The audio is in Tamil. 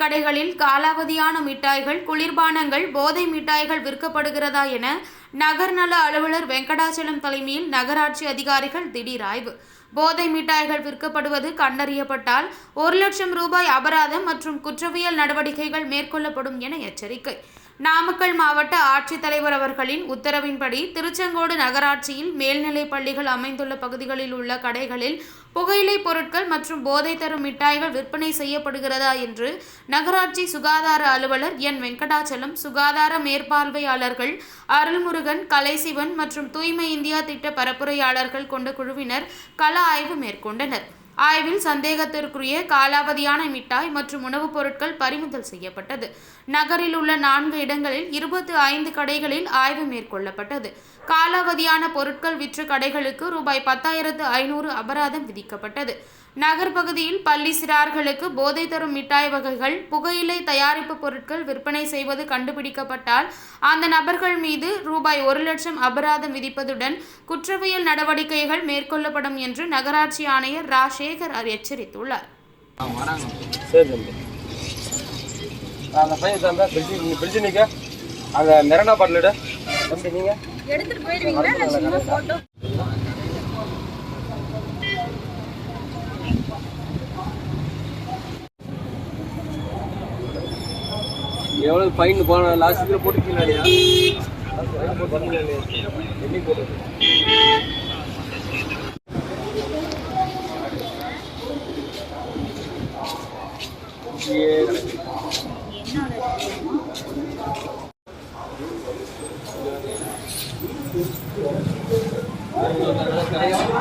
கடைகளில் காலாவதியான மிட்டாய்கள் குளிர்பானங்கள் போதை மிட்டாய்கள் விற்கப்படுகிறதா என நகர் நல அலுவலர் வெங்கடாச்சலம் தலைமையில் நகராட்சி அதிகாரிகள் திடீர் ஆய்வு. போதை மிட்டாய்கள் விற்கப்படுவது கண்டறியப்பட்டால் ஒரு லட்சம் ரூபாய் அபராதம் மற்றும் குற்றவியல் நடவடிக்கைகள் மேற்கொள்ளப்படும் என எச்சரிக்கை. நாமக்கல் மாவட்ட ஆட்சித்தலைவர் அவர்களின் உத்தரவின்படி திருச்செங்கோடு நகராட்சியில் மேல்நிலைப் பள்ளிகள் அமைந்துள்ள பகுதிகளில் உள்ள கடைகளில் புகையிலை பொருட்கள் மற்றும் போதை தரும் மிட்டாய்கள் விற்பனை செய்யப்படுகிறதா என்று நகராட்சி சுகாதார அலுவலர் என். வெங்கடாச்சலம் சுகாதார மேற்பார்வையாளர்கள் அருள்முருகன் கலைசிவன் மற்றும் தூய்மை இந்தியா திட்ட பரப்புரையாளர்கள் கொண்ட குழுவினர் கள ஆய்வு மேற்கொண்டனர். ஆய்வில் சந்தேகத்திற்குரிய காலாவதியான மிட்டாய் மற்றும் உணவுப் பொருட்கள் பறிமுதல் செய்யப்பட்டது. நகரில் உள்ள நான்கு இடங்களில் இருபத்தி ஐந்து கடைகளில் ஆய்வு மேற்கொள்ளப்பட்டது. காலாவதியான பொருட்கள் விற்ற கடைகளுக்கு ரூபாய் பத்தாயிரத்து ஐநூறு அபராதம் விதிக்கப்பட்டது. நகர் பகுதியில் பள்ளி சிறார்களுக்கு போதை தரும் மிட்டாய் வகைகள் புகையிலை தயாரிப்பு பொருட்கள் விற்பனை செய்வது கண்டுபிடிக்கப்பட்டால் அந்த நபர்கள் மீது ரூபாய் ஒரு லட்சம் அபராதம் விதிப்பதுடன் குற்றவியல் நடவடிக்கைகள் மேற்கொள்ளப்படும் என்று நகராட்சி ஆணையர் ரா சேகர் எச்சரித்துள்ளார். அந்த பையன் தந்தா பிரிட்ஜு நீங்கள் பிரிட்ஜு நிற்க அந்த மிரண்டா பாட்டில் எடு. தம்பி நீங்கள் எடுத்துட்டு போயிடுவீங்களா எவ்வளோ ஃபைன் போன லாஸ்ட் இதில் போட்டுருக்கீங்களா இல்லையா போட்டுருக்கீங்களா